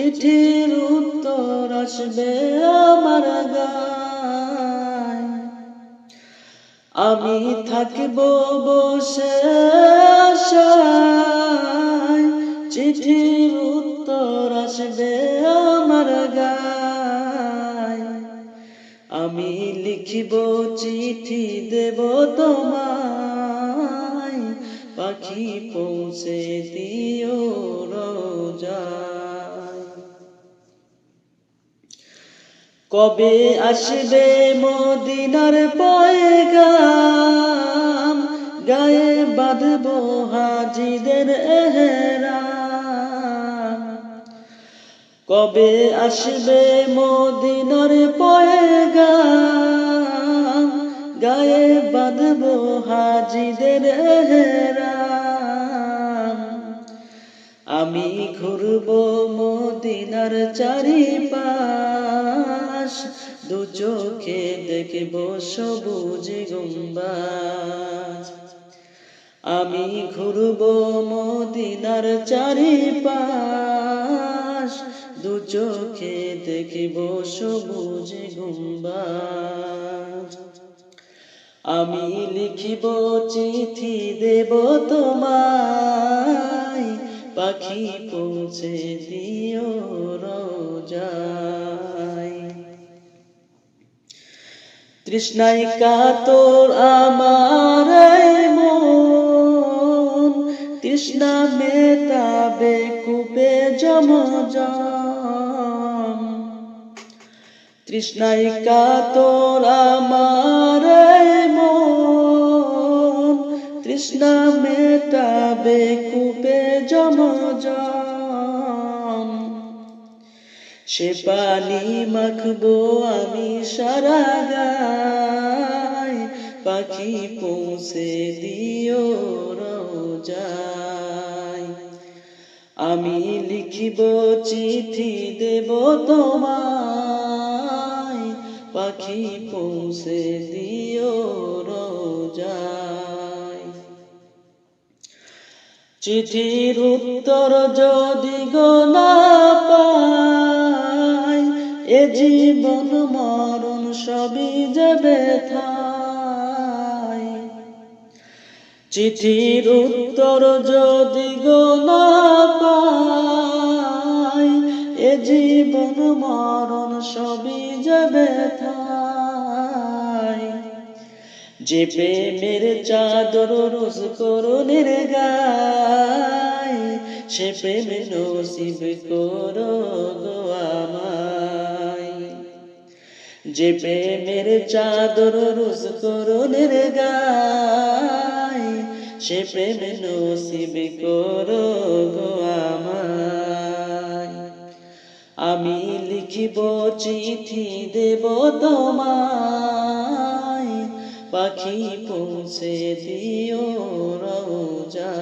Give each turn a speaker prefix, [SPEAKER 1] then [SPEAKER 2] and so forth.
[SPEAKER 1] চিঠির উত্তর আসবে আমার আমি থাকব বসে চিঠির উত্তর আসবে আমার আমি লিখিব চিঠি, দেব তোমায়। পাখি পৌঁছে দিও রোজায়। কবে আসবে মদিনার পয়গাম? গায়ে বাঁধব হাজিদের এহরাম। কবে আসবে মদিনার পয়গাম? গায়ে বাঁধব হাজিদের এহরাম। আমি ঘুরব মদিনার চারিপাশ। দু চোখে দেখব সবুজ গুম্বাজ। আমি ঘুরব মদিনার চারিপাশ। দু চোখে দেখিব সবুজ গুম্বাজ। আমি লিখিব চিঠি দেব তোমায়। পাখি পৌঁছে দিও রোজায়। তৃষ্ণায় কাতর আমার মন, তৃষ্ণা মেটাবে কূপে জম তৃষ্ণায় কাতর আমার মন, তৃষ্ণা মেটাবে কূপে জম সে পানি মাখবো আমি সারা পাখি পৌঁছে দিও রোজায়। আমি লিখিব চিঠি দেব তোমায়, পাখি পৌঁছে দিও চিঠির উত্তর যদি গো না পাই, এ জীবন মরণ সবই যাবে থাই চিঠির উত্তর যদি গো না পাই যে প্রেমের চাদর রোজ করুণের গায়। সে প্রেম নসিব করো গো আমায়। যে প্রেমের চাদর রোজ করুণের গায়, সে প্রেম নসিব করো গো আমায়। আমি লিখিব চিঠি দেব তোমায়। পাখি পৌঁছে দিও রোজা